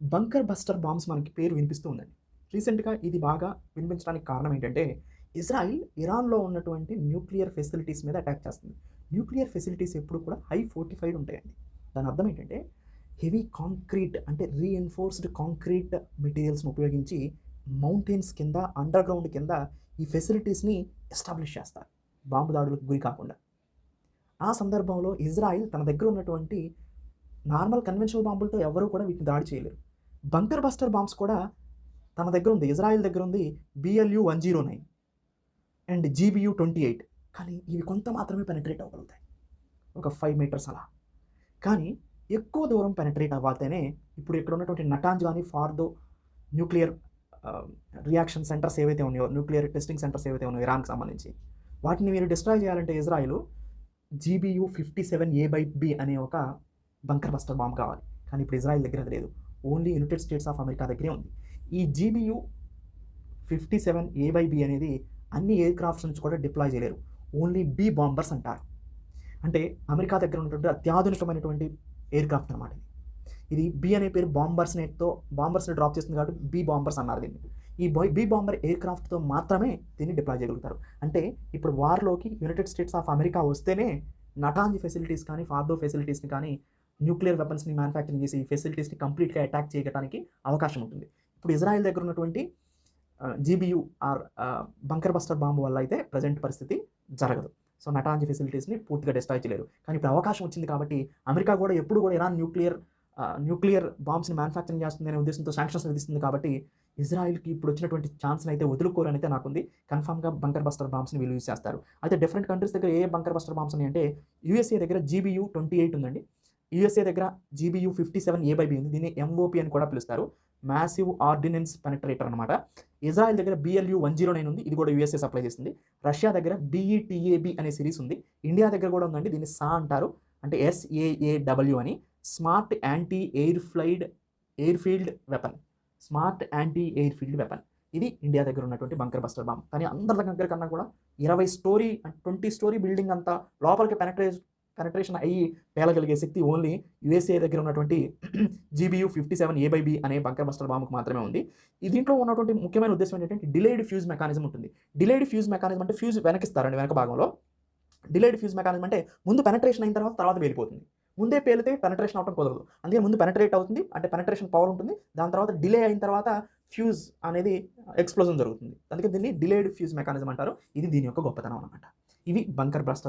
Bunker buster bombs మనకి పేరు వినిపిస్తూ ఉందండి. రీసెంట్గా ఇది బాగా వినిపించడానికి కారణం ఏంటంటే ఇజ్రాయిల్ ఇరాన్లో ఉన్నటువంటి న్యూక్లియర్ ఫెసిలిటీస్ మీద అటాక్ చేస్తుంది. న్యూక్లియర్ ఫెసిలిటీస్ ఎప్పుడు కూడా హై ఫోర్టిఫైడ్ ఉంటాయండి. దాని అర్థం ఏంటంటే హెవీ కాంక్రీట్ అంటే రీఎన్ఫోర్స్డ్ కాంక్రీట్ మెటీరియల్స్ని ఉపయోగించి మౌంటైన్స్ కింద అండర్ గ్రౌండ్ కింద ఈ ఫెసిలిటీస్ని ఎస్టాబ్లిష్ చేస్తారు. బాంబు దాడులకు గురి కాకుండా. ఆ సందర్భంలో ఇజ్రాయిల్ తన దగ్గర ఉన్నటువంటి నార్మల్ కన్వెన్షనల్ బాంబులతో ఎవరూ కూడా వీటిని దాడి చేయలేరు. బంకర్ బస్టర్ బాంబ్స్ కూడా తన దగ్గర ఉంది ఇజ్రాయిల్ దగ్గర ఉంది BLU one zero nine and GBU twenty eight కానీ ఇవి కొంత మాత్రమే పెనట్రేట్ అవ్వగలుగుతాయి. ఒక ఫైవ్ మీటర్స్ అలా. కానీ ఎక్కువ దూరం పెనట్రేట్ అవ్వాలతేనే ఇప్పుడు ఇక్కడ ఉన్నటువంటి నటాంజ్ కానీ ఫార్దో న్యూక్లియర్ రియాక్షన్ సెంటర్స్ ఏవైతే ఉన్నాయో న్యూక్లియర్ టెస్టింగ్ సెంటర్స్ ఏవైతే ఉన్నాయో ఇరాన్కి సంబంధించి వాటిని మీరు డిస్ట్రాయ్ చేయాలంటే Israel GBU fifty seven A by B అనే ఒక బంకర్ బస్టర్ బాంబ్ కావాలి. కానీ ఇప్పుడు ఇజ్రాయిల్ దగ్గర లేదు. Only United States of America దగ్గరే ఉంది. ఈ GBU fifty seven A by B అనేది అన్ని ఎయిర్ క్రాఫ్ట్స్ నుంచి కూడా డిప్లాయ్ చేయలేరు. ఓన్లీ బి బాంబర్స్ అంటారు. అంటే అమెరికా దగ్గర ఉన్నటువంటి అత్యాధునికమైనటువంటి ఎయిర్ క్రాఫ్ట్ అనమాట ఇది. ఇది బి అనే పేరు బాంబర్స్ నెట్తో బాంబర్స్ని డ్రాప్ చేస్తుంది కాబట్టి బి బాంబర్స్ అన్నారు దీన్ని. ఈ బి బాంబర్ ఎయిర్ క్రాఫ్ట్తో మాత్రమే దీన్ని డిప్లాయ్ చేయగలుగుతారు. అంటే ఇప్పుడు వార్లోకి యునైటెడ్ స్టేట్స్ ఆఫ్ అమెరికా వస్తేనే నటాంజ్ ఫెసిలిటీస్ కానీ ఫార్డో ఫెసిలిటీస్ని కానీ న్యూక్లియర్ వెపన్స్ని మ్యానుఫ్యాక్చరింగ్ చేసి ఈ ఫెసిలిటీస్ని కంప్లీట్గా అటాక్ చేయడానికి అవకాశం ఉంటుంది. ఇప్పుడు ఇజ్రాయెల్ దగ్గర ఉన్నటువంటి GBU or bunker buster bomb వల్ల అయితే ప్రజెంట్ పరిస్థితి జరగదు. సో నటాంజీ ఫెసిలిటీస్ని పూర్తిగా డిస్ట్రాయ్ చేయలేరు. కానీ ఇప్పుడు అవకాశం వచ్చింది కాబట్టి అమెరికా కూడా ఎప్పుడు కూడా ఇరాన్ న్యూక్లియర్ న్యూక్లియర్ బాంబ్స్ని మ్యానుఫ్యాక్చరింగ్ చేస్తుంది అనే ఉద్దేశంతో శాంక్షన్స్ విధిస్తుంది కాబట్టి ఇజ్రాయిల్కి ఇప్పుడు వచ్చినటువంటి ఛాన్స్ని అయితే వదులుకోరని అయితే నాకుంది కన్ఫామ్గా బంకర్ బస్టర్ బాంబ్స్ని వీళ్ళు యూజ్ చేస్తారు. అయితే డిఫరెంట్ కంట్రీస్ దగ్గర ఏ బంకర్ బస్టర్ బాంబ్స్ అని అంటే యూఎస్ఏ దగ్గర జీబీయూ ట్వంటీ ఎయిట్ ఉందండి. యూఎస్ఏ దగ్గర జీబీయూ ఫిఫ్టీ సెవెన్ ఏ బైబీ ఉంది. దీన్ని ఎంఓపి అని కూడా పిలుస్తారు. మ్యాసివ్ ఆర్డినెన్స్ పెనట్రేటర్ అనమాట ఇజ్రాయెల్ దగ్గర బిఎల్యూ వన్ జీరో నైన్ ఉంది. ఇది కూడా యూఎస్ఏ సప్లై చేస్తుంది. రష్యా దగ్గర బిఈటిఏబి అనే సిరీస్ ఉంది. ఇండియా దగ్గర కూడా ఉందండి. దీన్ని సా అంటారు. అంటే ఎస్ఏఏడబ్ల్యూ అని smart anti air field air field weapon. Smart anti air field weapon. ఇది ఇండియా దగ్గర ఉన్నటువంటి బంకర్ బస్టర్ బాంబ్. కానీ అందరి దగ్గర కన్నా కూడా ఇరవై స్టోరీ ట్వంటీ స్టోరీ బిల్డింగ్ అంతా లోపలికి పెనట్రేట్ పెనట్రేషన్ అయ్యి పేలగలిగే శక్తి ఓన్లీ యుఎస్ఏ దగ్గర ఉన్నటువంటి GBU fifty seven A by B అనే బంకర్ బస్టర్ బాంబుకు మాత్రమే ఉంది. దీంట్లో ఉన్నటువంటి ముఖ్యమైన ఉద్దేశం ఏంటంటే డిలేడ్ ఫ్యూజ్ మెకానిజం ఉంటుంది. డిలేడ్ ఫ్యూజ్ మెకానిజం అంటే ఫ్యూజ్ వెనకిస్తారండి వెనక భాగంలో. డిలేడ్ ఫ్యూజ్ మెకానిజం అంటే ముందు పెనట్రేషన్ అయిన తర్వాత తర్వాత వెళ్ళిపోతుంది ముందే పేలితే పెనట్రేషన్ అవడం కుదరదు. అందుకే ముందు పెనట్రేట్ అవుతుంది అంటే పెనట్రేషన్ పవర్ ఉంటుంది. దాని తర్వాత డిలే అయిన తర్వాత ఫ్యూజ్ అనేది ఎక్స్ప్లోజన్ జరుగుతుంది. అందుకే దీన్ని డిలేడ్ ఫ్యూజ్ మెకానిజం అంటారు. ఇది దీని యొక్క గొప్పతనం అనమాట ఇవి బంకర్ బ్రస్టర్